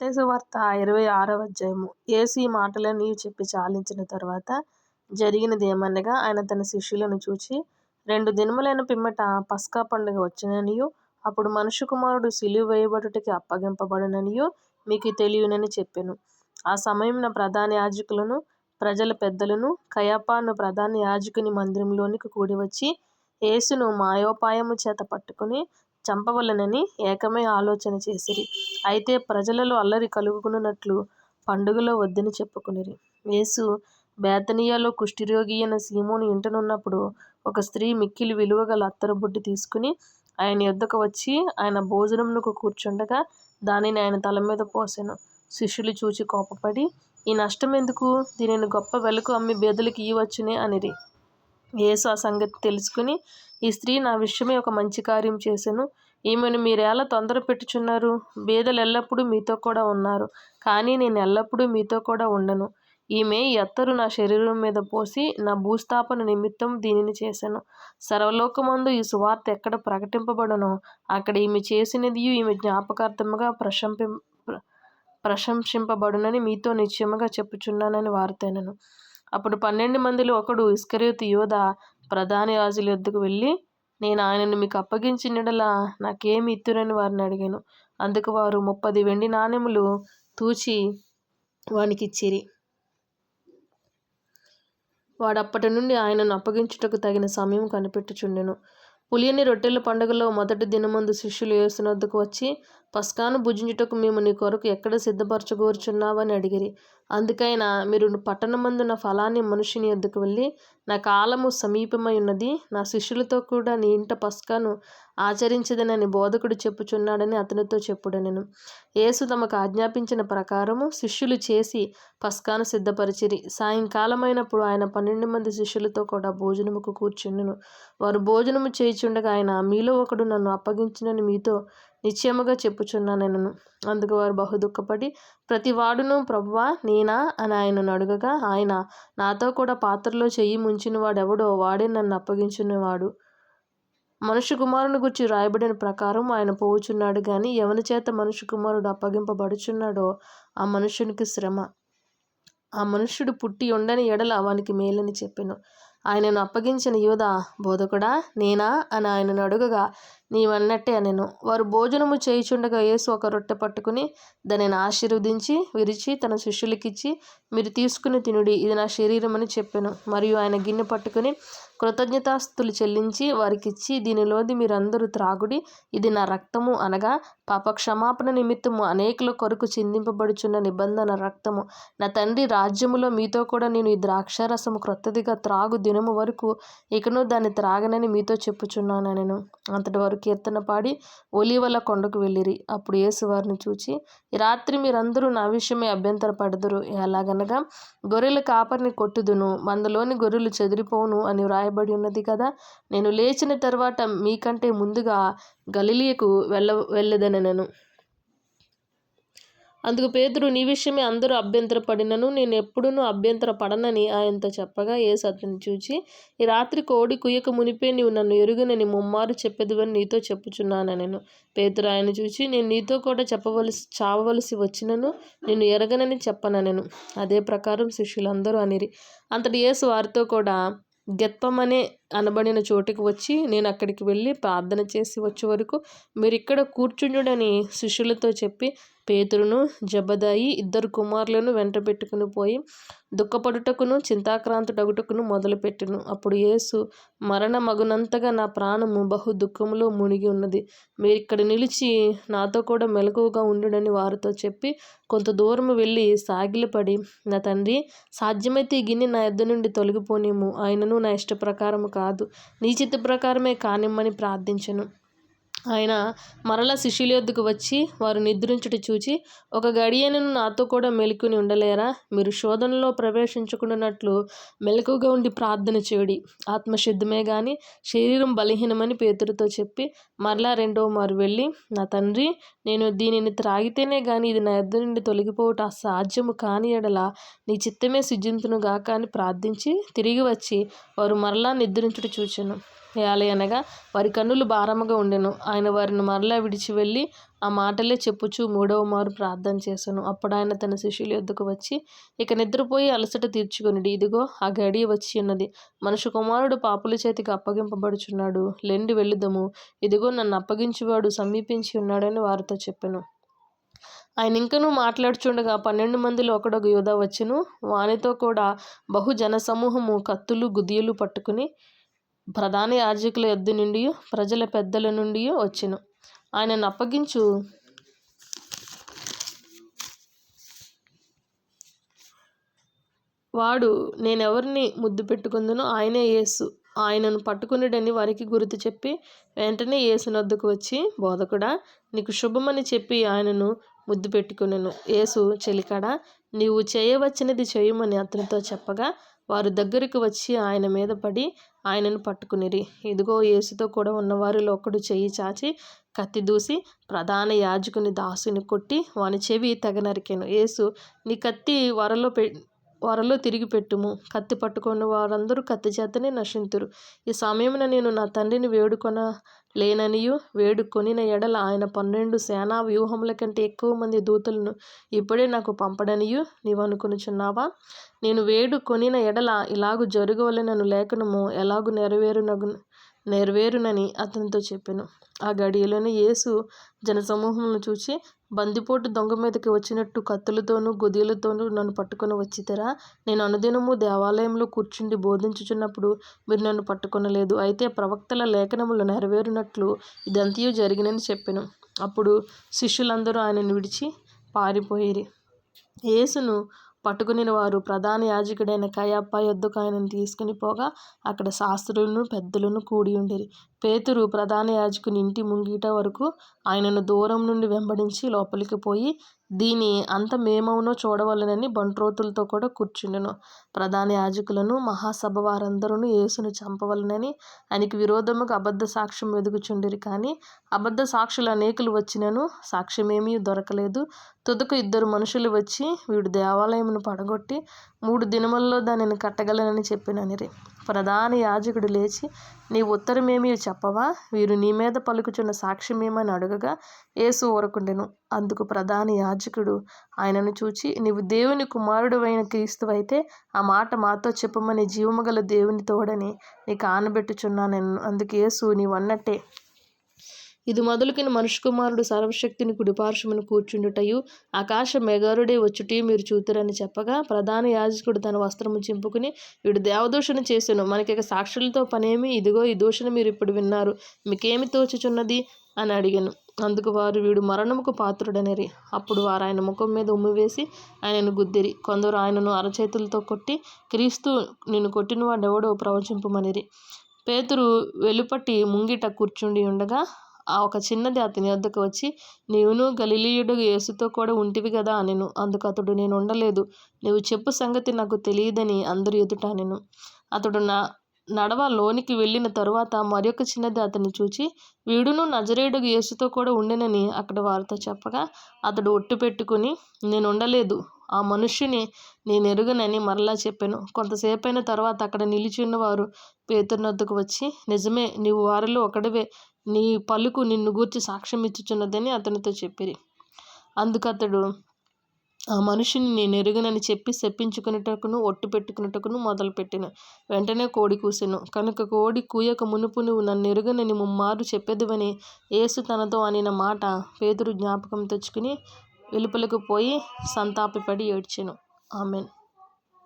మత్తయి వార్త ఇరవై ఆరవ అధ్యాయము. యేసు ఈ మాటలన్నీ చెప్పి చాలించిన తర్వాత జరిగినది ఏమనగా ఆయన తన శిష్యులను చూచి రెండు దినములైన పిమ్మట పస్కా పండుగ వచ్చిననియు అప్పుడు మనుషు కుమారుడు సిలువ వేయబడుటకి అప్పగింపబడుననియు మీకు తెలియనని చెప్పాను. ఆ సమయమున ప్రధాన యాజకులను ప్రజల పెద్దలను కయాపాను ప్రధాన యాజకుని మందిరంలోనికి కూడివచ్చి యేసును మాయోపాయము చేత పట్టుకుని చంపవలెనని ఏకమై ఆలోచన చేసిరి. అయితే ప్రజలలో అల్లరి కలుగుకున్నట్లు పండుగలో వద్దని చెప్పుకొనిరి. యేసు బేతనియాలో కుష్ఠరోగి అయిన సీమోను ఇంటనున్నప్పుడు ఒక స్త్రీ మిక్కిలి విలువగల అత్తరుబుడ్డి తీసుకుని ఆయన యొద్దకు వచ్చి ఆయన భోజనమునకు కూర్చుండగా దానిని ఆయన తల మీద పోసెను. శిష్యులు చూచి కోపపడి ఈ నష్టం ఎందుకు దీనిని గొప్ప వెలకు అమ్మి బేదలకు ఇవ్వచ్చునే అనిరి. యేసు ఆ సంగతి తెలుసుకుని ఈ స్త్రీ నా విషయమే ఒక మంచి కార్యం చేశాను. ఈమెను మీరేలా తొందర పెట్టుచున్నారు? బీదలు ఎల్లప్పుడూ మీతో కూడా ఉన్నారు. కానీ నేను ఎల్లప్పుడూ మీతో కూడా ఉండను. ఈమె ఈ అత్తరు నా శరీరం మీద పోసి నా భూస్థాపన నిమిత్తం దీనిని చేశాను. సర్వలోకమందు ఈ సువార్త ఎక్కడ ప్రకటింపబడనో అక్కడ ఈమె చేసినది ఈమె జ్ఞాపకార్థముగా ప్రశంపి ప్రశంసింపబడునని మీతో నిశ్చయముగా చెప్పుచున్నానని వారితేనను. అప్పుడు పన్నెండు మందిలో ఒకడు ఇస్కరేతు యోధ ప్రధాని రాజుల యొద్దకు వెళ్ళి నేను ఆయనను మీకు అప్పగించినడలా నాకేమి ఇత్తురని వారిని అడిగాను. అందుకు వారు ముప్పది వెండి నాణెములు తూచి వానికిచ్చిరి వాడప్పటి నుండి ఆయనను అప్పగించుటకు తగిన సమయం కనిపెట్టుచుండెను. పులియని రొట్టెల పండుగలో మొదటి దినమందు శిష్యులు యేసునొద్దకు వచ్చి పస్కాను భుజించుటకు మేము నీ కొరకు ఎక్కడ సిద్ధపరచగోరుచున్నావని అడిగిరి. అందుకైనా మీరు పట్టణమందున ఫలాని మనుషుని ఎద్దుకు వెళ్ళి నా కాలము సమీపమై ఉన్నది నా శిష్యులతో కూడా నీ ఇంట పస్కాను ఆచరించదనని బోధకుడు చెప్పుచున్నాడని అతనితో చెప్పుడనెను. యేసు తమకు ఆజ్ఞాపించిన ప్రకారము శిష్యులు చేసి పస్కాను సిద్ధపరిచిరి. సాయంకాలమైనప్పుడు ఆయన పన్నెండు మంది శిష్యులతో కూడా భోజనముకు కూర్చుండెను. వారు భోజనము చేయుచుండగా ఆయన మీలో ఒకడు నన్ను అప్పగించినని మీతో నిశ్చయముగా చెప్పుచున్నానెను అందుకు వారు బహు దుఃఖపడి ప్రతి వాడును ప్రభువా నేనా? అని ఆయనను అడుగగా ఆయన నాతో కూడా పాత్రలో చెయ్యి ముంచిన వాడెవడో వాడే నన్ను అప్పగించినవాడు మనుష్య కుమారుని గురించి రాయబడిన ప్రకారం ఆయన పోవుచున్నాడు కానీ ఎవని చేత మనుష్య కుమారుడు అప్పగింపబడుచున్నాడో ఆ మనుషునికి శ్రమ. ఆ మనుష్యుడు పుట్టి ఉండని ఎడల వానికి మేలని చెప్పెను. ఆయనను అప్పగించిన యోధ బోధకుడా నేనా? అని ఆయనను అడుగగా నీవన్నట్టే అనెను. వారు భోజనము చేయుచుండగా యేసు ఒక రొట్టె పట్టుకుని దానిని ఆశీర్వదించి విరిచి తన శిష్యులకిచ్చి మీరు తీసుకుని తినుడి ఇది నా శరీరం అని చెప్పాను. మరియు ఆయన గిన్నె పట్టుకుని కృతజ్ఞతాస్తులు చెల్లించి వారికిచ్చి దీనిలోది మీరందరూ త్రాగుడి. ఇది నా రక్తము అనగా పాప క్షమాపణ నిమిత్తము అనేకుల కొరకు చిందింపబడుచున్న నిబంధన రక్తము. నా తండ్రి రాజ్యములో మీతో కూడా నేను ఈ ద్రాక్షారసము క్రొత్తదిగా త్రాగు దినము వరకు ఇకను దాన్ని త్రాగనని మీతో చెప్పుచున్నాను నేను అంతటి వారు కీర్తన పాడి ఒలివల కొండకు వెళ్ళిరి. అప్పుడు యేసు వారిని చూచి రాత్రి మీరందరూ నా విషయమే అభ్యంతర పడదురు ఎలాగనగా గొర్రెల కాపరిని కొట్టుదును మందలోని గొర్రెలు చెదిరిపోను అని రాయబడి ఉన్నది కదా? నేను లేచిన తర్వాత మీకంటే ముందుగా గలిలియకు వెళ్ళ వెళ్ళదనను అందుకు పేతురు నీ విషయమే అందరూ అభ్యంతరపడినను. నేను ఎప్పుడూ అభ్యంతర పడనని ఆయనతో చెప్పగా ఏసు అతన్ని చూచి ఈ రాత్రి కోడి కుయ్యక మునిపే నీవు నన్ను ఎరుగునని ముమ్మారు చెప్పేదివని నీతో చెప్పుచున్నాను నేను పేతురు ఆయన చూచి నేను నీతో కూడా చెప్పవలసి చావవలసి వచ్చినను నేను ఎరగనని చెప్పననెను. అదే ప్రకారం శిష్యులందరూ అనిరి. అంతటి యేసు వారితో కూడా ગપ્પા મને అనబడిన చోటికి వచ్చి నేను అక్కడికి వెళ్ళి ప్రార్థన చేసి వచ్చే వరకు మీరు ఇక్కడ కూర్చుండుడని శిష్యులతో చెప్పి పేతురును జబదాయి ఇద్దరు కుమారులను వెంట పెట్టుకుని పోయి దుఃఖపడుటకును చింతాక్రాంతుడగుటకును మొదలుపెట్టును. అప్పుడు యేసు మరణ మగునంతగా నా ప్రాణము బహు దుఃఖములో మునిగి ఉన్నది. మీరు ఇక్కడ నిలిచి నాతో కూడా మెలకువగా ఉండుడని వారితో చెప్పి కొంత దూరము వెళ్ళి సాగిలపడి నా తండ్రి సాధ్యమైతే ఈ గిన్నె నా ఇద్దరు నుండి తొలగిపోనేము ఆయనను నా ఇష్ట ప్రకారము కాదు. నీ చిత్త ప్రకారమే కానిమ్మని ప్రార్థించను. ఆయన మరల శిష్యుల యొద్దకు వచ్చి వారు నిద్రించుట చూచి ఒక గడియనను నాతో కూడా మెలుకుని ఉండలేరా? మీరు శోధనలో ప్రవేశించుకున్నట్లు మెలకుగా ఉండి ప్రార్థన చేయుడి. ఆత్మశుద్ధమే కానీ శరీరం బలహీనమని పేతుడితో చెప్పి మరలా రెండవ మారు వెళ్ళి నా తండ్రి నేను దీనిని త్రాగితేనే కానీ ఇది నా ఎద్దు నుండి తొలగిపోవట సాధ్యము కాని ఎడల నీ చిత్తమే సిద్ధింతును గాక అని ప్రార్థించి తిరిగి వచ్చి వారు మరలా నిద్రించుట చూచాను. అనగా వారి కన్నులు భారముగా ఉండెను. ఆయన వారిని మరలా విడిచి వెళ్ళి ఆ మాటలే చెప్పుచు మూడవ మారు ప్రార్థన చేశాను అప్పుడు ఆయన తన శిష్యుల యొద్దకు వచ్చి ఇక నిద్రపోయి అలసట తీర్చుకొనిడి. ఇదిగో ఆ గడియ వచ్చి ఉన్నది. మనుషు కుమారుడు పాపుల చేతికి అప్పగింపబడుచున్నాడు. లెండి వెళ్ళుదము. ఇదిగో నన్ను అప్పగించువాడు సమీపించి ఉన్నాడని వారితో చెప్పాను. ఆయన ఇంకనూ మాట్లాడుచుండగా పన్నెండు మందిలో ఒకడొక యోధ వచ్చును. వానితో కూడా బహు జనసమూహము కత్తులు గుదియలు పట్టుకుని ప్రధాన యాజకుల యొద్ద నుండి ప్రజల పెద్దల నుండి వచ్చెను. ఆయనను అప్పగించు. వాడు నేనెవరిని ముద్దు పెట్టుకుందునో ఆయనే యేసు. ఆయనను పట్టుకునిడని వారికి గుర్తు చెప్పి వెంటనే యేసునొద్దకు వచ్చి బోధకుడా నీకు శుభమని చెప్పి ఆయనను ముద్దు పెట్టుకున్నాను యేసు చెలికాడ నీవు చేయవచ్చినది చేయమని అతనితో చెప్పగా వారు దగ్గరికి వచ్చి ఆయన మీద పడి ఆయనను పట్టుకునిరి. ఇదిగో యేసుతో కూడా ఉన్నవారిలో ఒకడు చెయ్యి చాచి కత్తి దూసి ప్రధాన యాజకుని దాసుని కొట్టి వాని చెవి తెగ నరికాను. యేసు నీ కత్తి వరలో పె వరలో తిరిగి పెట్టుము. కత్తి పట్టుకున్న వారందరూ కత్తి చేతనే నశింతురు. ఈ సమయమున నేను నా తండ్రిని వేడుకొన లేననియు వేడుకొనిన ఎడల ఆయన పన్నెండు సేనా వ్యూహముల కంటే ఎక్కువ మంది దూతలను ఇప్పుడే నాకు పంపడనియు నీవు అనుకునుచున్నావా నేను వేడుకొనిన ఎడల ఇలాగు జరగవలనను లేఖనము ఎలాగు నెరవేరునగు నెరవేరునని అతనితో చెప్పాను. ఆ గడియలోనే యేసు జనసమూహమును చూచి బందిపోటు దొంగ మీదకి వచ్చినట్టు కత్తులతోనూ గుదియలతోనూ నన్ను పట్టుకొని వచ్చితరా? నేను అనుదినము దేవాలయంలో కూర్చుండి బోధించుచున్నప్పుడు మీరు నన్ను పట్టుకొనలేదు. అయితే ప్రవక్తల లేఖనములు నెరవేరునట్లు ఇదంతయు జరిగినని చెప్పాను. అప్పుడు శిష్యులందరూ ఆయనను విడిచి పారిపోయిరి. యేసును పట్టుకుని వారు ప్రధాన యాజకుడైన కయప్ప యొద్దకు ఆయనను తీసుకుని పోగా అక్కడ శాస్త్రులను పెద్దలను కూడి ఉండిరి. పేతురు ప్రధాన యాజకుని ఇంటి ముంగిట వరకు ఆయనను దూరం నుండి వెంబడించి లోపలికి పోయి దీని అంతమేమవునో చూడవలనని బంట్రోతులతో కూడా కూర్చుండెను. ప్రధాన యాజకులను మహాసభ వారందరూ యేసును చంపవలనని ఆయనకి విరోధముగా అబద్ధ సాక్ష్యం వెదుగుచుండిరి. కానీ అబద్ధ సాక్షులు అనేకులు వచ్చినను సాక్ష్యమేమీ దొరకలేదు. తుదకు ఇద్దరు మనుషులు వచ్చి వీడు దేవాలయమును పడగొట్టి మూడు దినములలో దానిని కట్టగలనని చెప్పిననిరి ప్రధాన యాజకుడు లేచి నీ ఉత్తరమేమీ చెప్పవా? వీరు నీ మీద పలుకుచున్న సాక్ష్యమేమని అడగగా యేసు ఊరకుండెను. అందుకు ప్రధాన యాజకుడు ఆయనను చూచి నీవు దేవుని కుమారుడు అయిన క్రీస్తు క్రీస్తువైతే ఆ మాట మాతో చెప్పమని జీవముగల దేవుని తోడని నీకు ఆనబెట్టుచున్నాను అందుకు యేసు నీవన్నట్టే. ఇది మొదలుకిన మనుషు కుమారుడు సర్వశక్తిని కుడిపార్శ్వమును కూర్చుండుటయు. ఆకాశ మెగారుడే వచ్చుటి మీరు చూతురని చెప్పగా ప్రధాన యాజకుడు తన వస్త్రము చింపుకుని వీడు దేవదూషణ చేశాను మనకి ఇక సాక్షులతో పనేమి? ఇదిగో ఈ దూషణ మీరు ఇప్పుడు విన్నారు. మీకేమి తోచుచున్నది? అని అడిగాను. అందుకు వారు వీడు మరణముకు పాత్రుడనిరి. అప్పుడు వారు ఆయన ముఖం మీద ఉమ్మివేసి ఆయనను గుద్దిరి. కొందరు ఆయనను అరచేతులతో కొట్టి క్రీస్తు నిన్ను కొట్టిన వాడెవడో ప్రవచింపమనిరి. పేతురు వెలుపటి ముంగిట కూర్చుండి ఉండగా ఆ ఒక చిన్నది అతని వద్దకు వచ్చి నీవును గలిలీయుడు యేసుతో కూడా ఉంటివి కదా అనెను. అందుకు అతడు నేను ఉండలేదు. నీవు చెప్పు సంగతి నాకు తెలియదని అందరు ఎదుట అనెను. అతడు నా నడవ లోనికి వెళ్ళిన తరువాత మరొక చిన్నది అతన్ని చూచి వీడును నజరేయుడు యేసుతో కూడా ఉండెనని అక్కడ వారితో చెప్పగా అతడు ఒట్టు పెట్టుకుని నేను ఉండలేదు. ఆ మనుష్యుని నేను ఎరుగనని మరలా చెప్పాను. కొంతసేపు అయిన తర్వాత అక్కడ నిలిచి ఉన్నవారు పేతున్నద్దుకు వచ్చి నిజమే నీవు వారిలో ఒకడివే. నీ పలుకు నిన్ను గూర్చి సాక్ష్యం ఇచ్చుచున్నదని అతనితో చెప్పిరి. అందుకతడు ఆ మనిషిని నేను ఎరుగనని చెప్పి శప్పించుకునేటకును ఒట్టు పెట్టుకునేటకును మొదలుపెట్టిన. వెంటనే కోడి కూసెను. కనుక కోడి కూయక మునుపు నువ్వు నన్ను ఎరుగనని ముమ్మారు చెప్పేదివని యేసు తనతో అనిన మాట పేదరు జ్ఞాపకం తెచ్చుకుని వెలుపలకు పోయి సంతాపపడి ఏడ్చెను. ఆమెన్.